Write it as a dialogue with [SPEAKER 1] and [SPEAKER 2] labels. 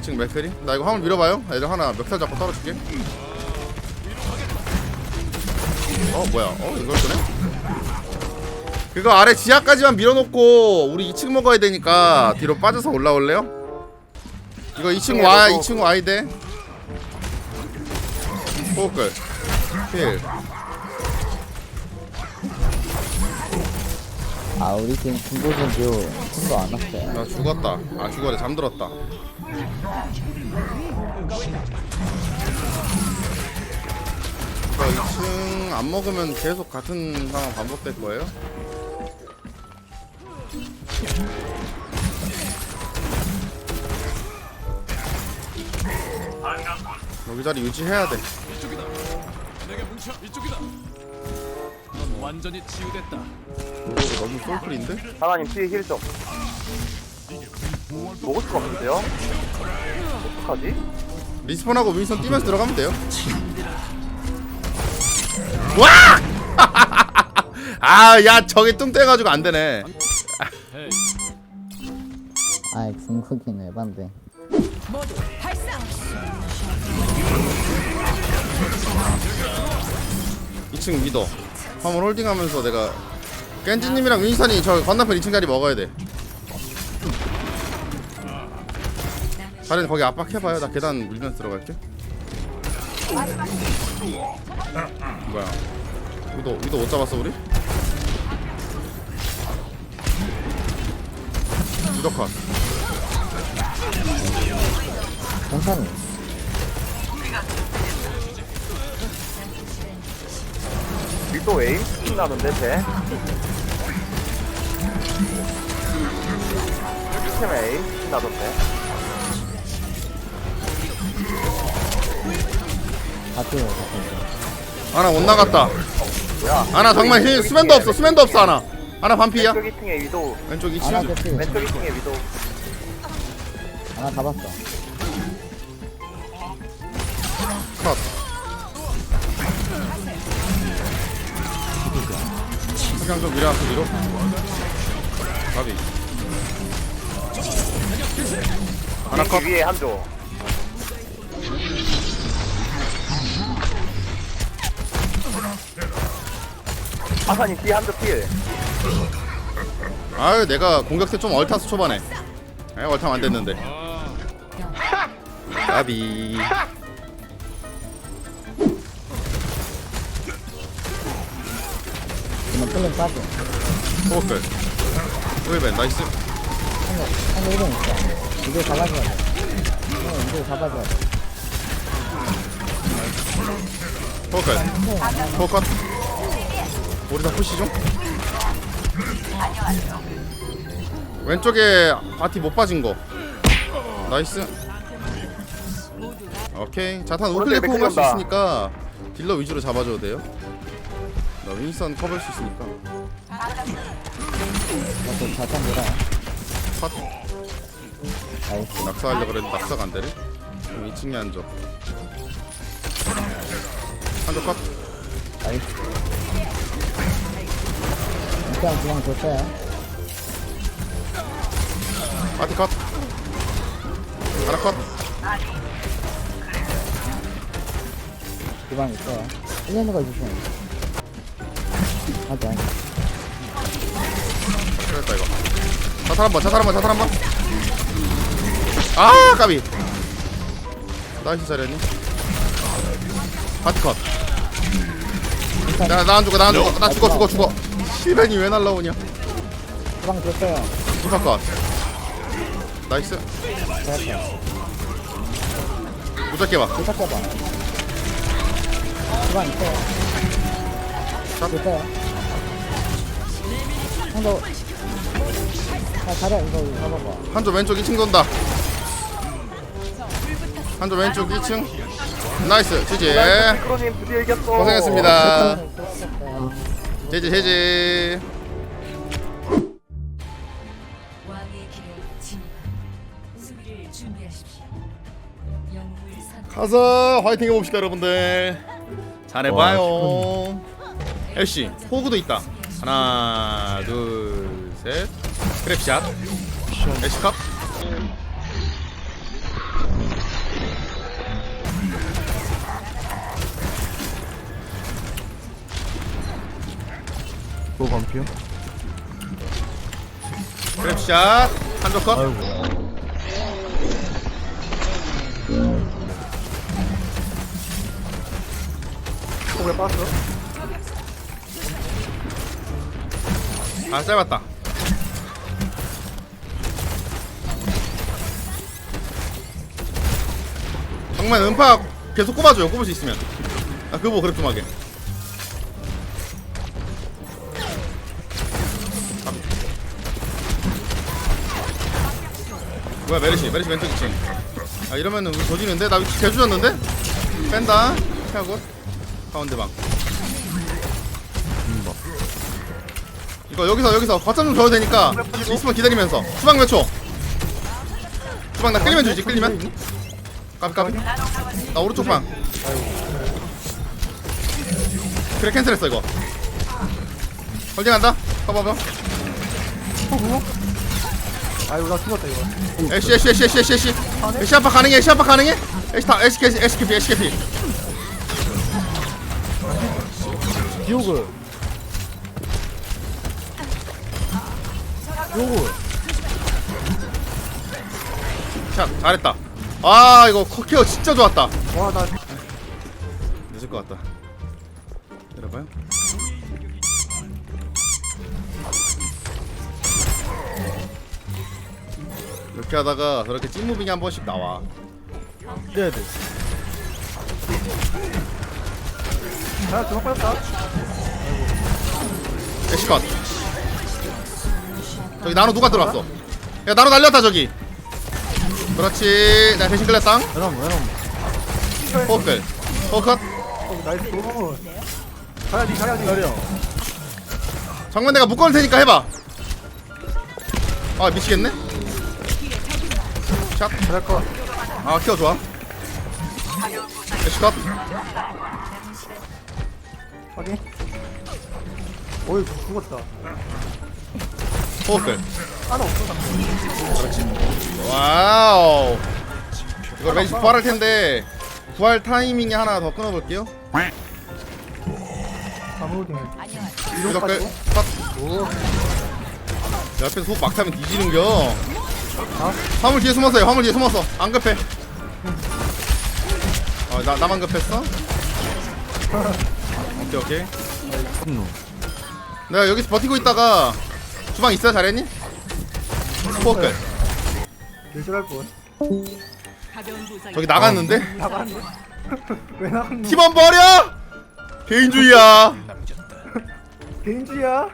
[SPEAKER 1] 2층 맥크리? 나 이거 화물 밀어봐요. 애들 하나 멱살 잡고 떨어질게. 어 뭐야? 어 이걸 끄네? 그거 아래 지하까지만 밀어놓고 우리 2층 먹어야 되니까 뒤로 빠져서 올라올래요? 이거 2층 와 2층 와야 돼. 호흡글 힐.
[SPEAKER 2] 아 우리 팀 군보선 교 팀도 안 왔어요
[SPEAKER 1] 나 죽었다. 아 죽어래 잠들었다. 이거 2층 안 먹으면 계속 같은 상황 반복될 거예요? 여기 자리 유지해야 돼.
[SPEAKER 3] 이쪽이다. 내게 뭉쳐 이쪽이다. 넌 완전히 치유됐다.
[SPEAKER 1] 이거 너무 솔플인데?
[SPEAKER 4] 하나님 뒤에 힐 좀. 먹을 수가 없는데요? 어떡하지?
[SPEAKER 1] 리스폰하고 윈선 뛰면서 들어가면 돼요. 와! 아, 야, 저기 뚱 떼가지고 안 되네.
[SPEAKER 2] 아이 중국인 에반데
[SPEAKER 1] 2층 미더. 화물 홀딩하면서 내가 겐지님이랑 윈선이 저 건너편 2층 자리 먹어야 돼. 자리 거기 압박해봐요. 나 계단 밀면서 들어갈게. 뭐야? 위도 위도 못 잡았어 우리? 위도 컷.
[SPEAKER 2] 괜찮니?
[SPEAKER 4] 밀도 에임? 신나는데 쟤? 시스템?
[SPEAKER 2] 다 뛰어요 다 뛰어요
[SPEAKER 1] 하나 못 나갔다.
[SPEAKER 4] 뭐야?
[SPEAKER 1] 하나 정말 힐 수면도 없어. 수면도 없어 하나. 하나 반피야.
[SPEAKER 4] 왼쪽 2층에 위도
[SPEAKER 1] 왼쪽
[SPEAKER 2] 하나
[SPEAKER 1] 2층.
[SPEAKER 2] 개피
[SPEAKER 4] 왼쪽 2층에 위도
[SPEAKER 2] 하나 잡았어
[SPEAKER 1] 컷. 그냥 좀 밀어놨어 뒤로. 가비. 하나 컷.
[SPEAKER 4] 위에 한조 아사님 뒤에 한조 필
[SPEAKER 1] 아유 내가 공격세 좀 얼타서 초반에. 에 얼타면 안 됐는데. 가비.
[SPEAKER 2] 그냥 플랜 빠져
[SPEAKER 1] 나이스.
[SPEAKER 2] 한거 한거 이름 있어 이거 잡아줘야 돼 어, 이거 잡아줘야 돼
[SPEAKER 1] 호흡글. 호흡 우리 다 푸시 좀. 왼쪽에 바티 못 빠진 거. 나이스. 오케이. 자탄 우클릭
[SPEAKER 4] 오른쪽에
[SPEAKER 1] 호응할 수
[SPEAKER 4] 맥주
[SPEAKER 1] 있으니까 딜러 위주로 잡아줘도 돼요. 나 윈선 커버할 수 있으니까.
[SPEAKER 2] 이것도 자탄 돌아
[SPEAKER 1] 컷.
[SPEAKER 2] 나이스
[SPEAKER 1] 낙사하려고 그랬는데 낙사가 안 되네. 그럼 2층에 앉아. 한쪽 컷.
[SPEAKER 2] 나이스 일단 그냥 줬어요
[SPEAKER 1] 바티 컷. 하나 컷.
[SPEAKER 2] 주방 있어요 1년거 주세요 하자
[SPEAKER 1] 그랬다 이거. 자탄 한 번, 자탄 한 번, 자탄 한 번. 아 까비. 나이스 잘했니? 바티 컷. 나나 안 죽어, 나 안 죽어, 나 죽어, 죽어, 죽어. 시벤이 왜 날라오냐?
[SPEAKER 2] 주방 줬어요
[SPEAKER 1] 디파 컷. 나이스.
[SPEAKER 2] 잘했어
[SPEAKER 1] 무작게 봐.
[SPEAKER 2] 부탁해봐 주방 있어요 줬어요 한도 아 잘해 이거 잡아봐
[SPEAKER 1] 한쪽 왼쪽 2층 돈다. 한쪽 왼쪽 2층. 나이스, 지지.
[SPEAKER 4] 크로님 드디어 이겼어
[SPEAKER 1] 고생했습니다.
[SPEAKER 2] 수고하셨어요.
[SPEAKER 1] 제지, 제지.
[SPEAKER 5] 왕의 길을 진입. 수비를 준비하십시오. 영웅을 선
[SPEAKER 1] 가서 화이팅 해봅시다 여러분들 잘해봐요 애쉬 호구도 있다 하나 둘셋 그랩샷. 애쉬컵.
[SPEAKER 2] 또 반피요?
[SPEAKER 1] 그랩샷. 한조컵
[SPEAKER 2] 아이고.
[SPEAKER 4] 왜 빠졌어?
[SPEAKER 1] 아 짧았다 정말 음파 계속 꼽아줘요 꼽을 수 있으면. 아 그거 좀 하게. 아. 뭐야 메르시 메르시 왼쪽 2층. 아 이러면은 우리 조지는데? 나 위치 개주졌는데? 뺀다. 피하고. 가운데 방. 이거 여기서 여기서 거점 좀 줘도 되니까 있으면 기다리면서. 수박 몇 초? 수박 나 끌리면 주지 끌리면 까비 까비 나 오른쪽 방. 그래 캔슬했어 이거. 홀딩한다? 봐봐봐
[SPEAKER 4] 아이고 나 죽었다 이거.
[SPEAKER 1] 애쉬 애쉬 애쉬 애쉬 애쉬. 애쉬 애쉬 아빠 가능해? 애쉬 아빠 가능해? 애쉬 다 애쉬 캐시 애쉬 캐피 애쉬 캐피.
[SPEAKER 2] 디오그. 디오그.
[SPEAKER 1] 자 잘했다 아 이거 커케어 진짜 좋았다.
[SPEAKER 4] 와나
[SPEAKER 1] 늦을 것 같다. 내려봐요. 이렇게 하다가 저렇게 찐무빙이 한 번씩 나와.
[SPEAKER 2] 네네.
[SPEAKER 4] 야 주먹 빠졌다.
[SPEAKER 1] 애쉬컷. 저기 나노 누가 들어왔어? 야 나노 날렸다 저기 그렇지. 나 대신 끌렸당.
[SPEAKER 2] 왜놈 왜놈
[SPEAKER 1] 호흡컷.
[SPEAKER 4] 어, 나이스 오 가야지 가야지
[SPEAKER 2] 기다려
[SPEAKER 1] 정면 내가 묶어놓을 테니까 해봐. 아 미치겠네. 샷.
[SPEAKER 4] 잘할거
[SPEAKER 1] 아 키워 좋아. 애쉬컷.
[SPEAKER 4] 확인. 어이 죽었다
[SPEAKER 1] 호흡글
[SPEAKER 4] 하나 없어
[SPEAKER 1] 와우. 이거 왠지 부활할 텐데 부활 타이밍에 하나 더 끊어볼게요. 이렇게 컷 옆에서 호흡 막 타면 뒤지는겨. 화물 뒤에 숨었어요 화물 뒤에 숨었어. 안 급해. 어, 나, 나만 급했어? 오케이 오케이. 내가 여기서 버티고 있다가 주방 있어요 잘했니? 호흡글
[SPEAKER 4] 일절할 뻔
[SPEAKER 1] 저기 나갔는데?
[SPEAKER 4] 나갔네. 왜 나갔노?
[SPEAKER 1] 팀원 버려! 개인주의야.
[SPEAKER 4] 개인주의야